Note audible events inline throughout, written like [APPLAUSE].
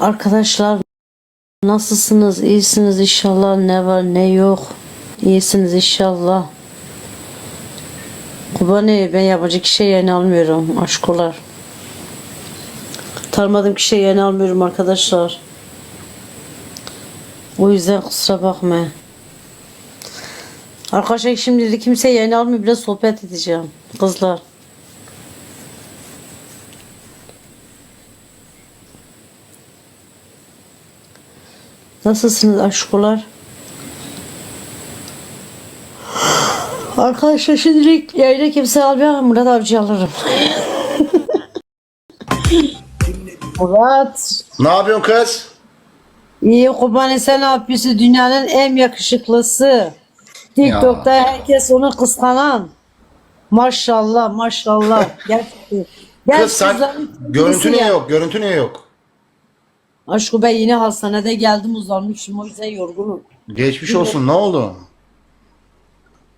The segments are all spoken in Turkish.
Arkadaşlar nasılsınız? İyisiniz inşallah. Ne var ne yok. İyisiniz inşallah. Kubani ben yabancı kişi yayın almıyorum. Aşkolar. Tanımadığım kişi yayın almıyorum arkadaşlar. O yüzden kusura bakma. Arkadaşlar şimdi kimse yayın almıyor. Biraz sohbet edeceğim. Kızlar. Nasılsınız aşkolar? Arkadaşlar şimdilik yayına kimse almıyor. Murat Avcı alırım. [LAUGHS] Murat. Ne yapıyorsun kız? İyi Kubani sen ne yapıyorsun? Dünyanın en yakışıklısı. TikTok'ta herkes onu kıskanan. Maşallah maşallah. Gerçekten. Kız sen görüntü niye ya. yok? Görüntü niye yok? Aşkı ben yine hastanede geldim uzanmışım o yüzden yorgunum. Geçmiş olsun. Ne oldu?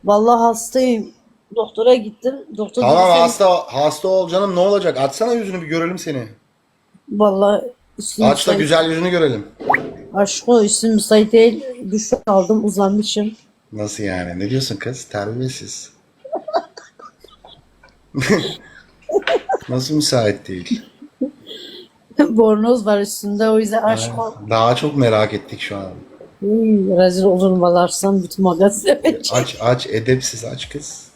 Vallahi hastayım. Doktora gittim. Doktor Tamam dedi sen- hasta hasta ol canım ne olacak? Açsana yüzünü bir görelim seni. Vallahi üstüm Aç da müsait. güzel yüzünü görelim. Aşkı üstüm müsait değil. Duş aldım uzanmışım. Nasıl yani? Ne diyorsun kız? Terbiyesiz. [LAUGHS] [LAUGHS] Nasıl müsait değil? Bornoz var üstünde o yüzden aşkı. Daha çok merak ettik şu an. Hmm, rezil olurum valarsam bütün magazine verecek. Aç aç edepsiz aç kız.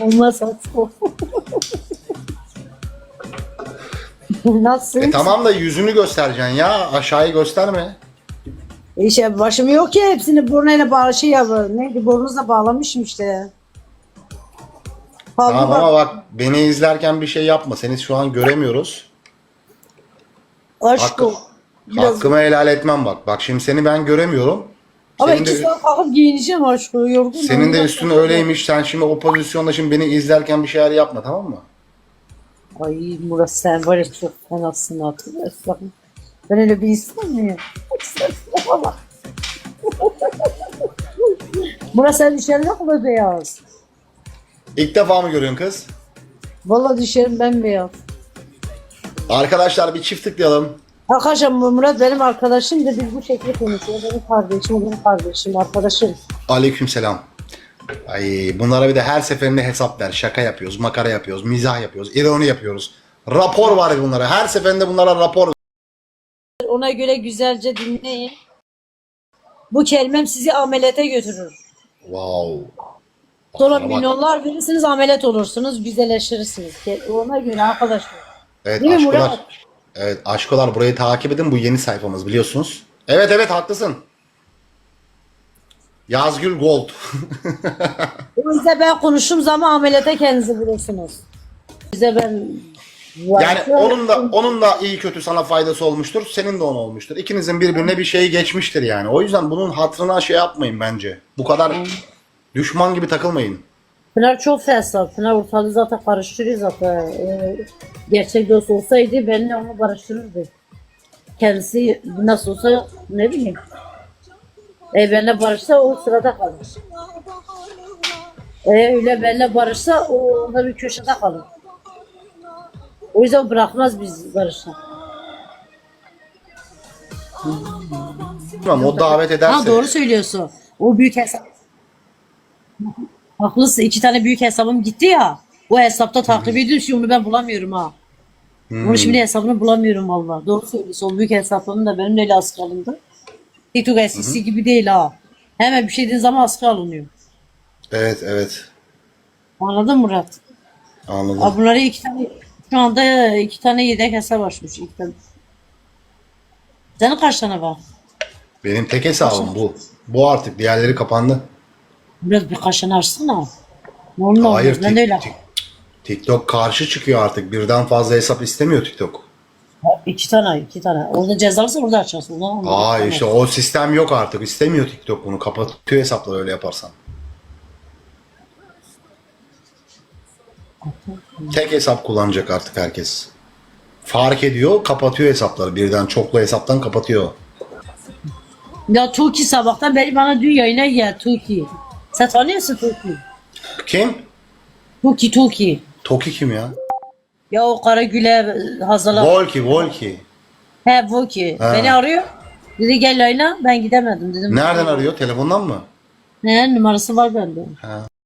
Olmaz aşkı. Nasılsın? E tamam da yüzünü göstereceksin ya. Aşağıyı gösterme. İşte başım yok ya hepsini burnuyla bağlı şey yapıyor. Neydi burnunuzla bağlamışım işte. Tamam bak. ama bak beni izlerken bir şey yapma. Seni şu an göremiyoruz. Aşk Hakkı. Biraz- hakkımı helal etmem bak. Bak şimdi seni ben göremiyorum. Ama Senin iki de, saat kalkıp giyineceğim aşkı yorgunum. senin de üstün öyleymiş. Sen şimdi o pozisyonda şimdi beni izlerken bir şeyler yapma tamam mı? Ay Murat sen var ya çok fenasın hatırlarsın. Ben öyle bir insan mıyım? [LAUGHS] Murat sen dişlerin ne kadar beyaz. İlk defa mı görüyorsun kız? Vallahi dişlerim bembeyaz. Arkadaşlar bir çift tıklayalım. Arkadaşlar Murat benim arkadaşım da biz bu şekilde konuşuyoruz. Benim kardeşim, benim kardeşim, arkadaşım. Aleykümselam. Ay bunlara bir de her seferinde hesap ver. Şaka yapıyoruz, makara yapıyoruz, mizah yapıyoruz, ironi yapıyoruz. Rapor var bunlara. Her seferinde bunlara rapor Ona göre güzelce dinleyin. Bu kelimem sizi ameliyata götürür. Wow. Sonra Bak. milyonlar verirsiniz ameliyat olursunuz, güzelleşirsiniz. Ona göre arkadaşlar. Evet Değil mi. Murat? Evet aşkolar burayı takip edin. Bu yeni sayfamız biliyorsunuz. Evet evet haklısın. Yazgül Gold. [LAUGHS] O yüzden ben konuştuğum zaman ameliyata kendinizi bulursunuz. Bize ben yani onun da onun da iyi kötü sana faydası olmuştur. Senin de ona olmuştur. İkinizin birbirine bir şeyi geçmiştir yani. O yüzden bunun hatırına şey yapmayın bence. Bu kadar düşman gibi takılmayın. Pınar çok fesat. Pınar ortalığı zaten karıştırıyor zaten. Ee, gerçek dost olsaydı benimle onu barıştırırdı. Kendisi nasıl olsa ne bileyim. E benimle barışsa o sırada kalır. E öyle benimle barışsa o orada bir köşede kalır. O yüzden bırakmaz biz barışa. Bilmem o davet ederse. Ha doğru söylüyorsun. O büyük hesap. Haklısın. iki tane büyük hesabım gitti ya. O hesapta takip ediyorum. Şimdi onu ben bulamıyorum ha. Onu şimdi hesabını bulamıyorum valla. Doğru söylüyorsun. O büyük hesaplarım da benim öyle askı alındı. TikTok eskisi gibi değil ha. Hemen bir şey dediğin zaman askı alınıyor. Evet evet. Anladın Murat? Anladım. Ha, bunları iki tane şu anda iki tane yedek hesap açmış. İki tane. Senin kaç tane var? Benim tek hesabım bu. Bu artık diğerleri kapandı. Biraz birkaç tane açsana. Ne olur. Hayır Ben öyle. Tik- Tik- TikTok karşı çıkıyor artık. Birden fazla hesap istemiyor TikTok. İki tane, iki tane. Orada cezalıysa orada açarsın. Ulan Aa bir işte o sistem yok artık. İstemiyor TikTok bunu. Kapatıyor hesapları öyle yaparsan. Tek hesap kullanacak artık herkes. Fark ediyor, kapatıyor hesapları. Birden çoklu hesaptan kapatıyor. Ya Tuki sabahtan beri bana dün yayına gel Tuki. Sen tanıyorsun Tuki. Kim? Tuki Tuki. Toki kim ya? Ya o Karagül'e Hazal'a. Volki, Volki. He bu ki. Ha. Beni arıyor. Dedi gel yayına. Ben gidemedim dedim. Nereden arıyor? Telefondan mı? Ne numarası var bende. Ha.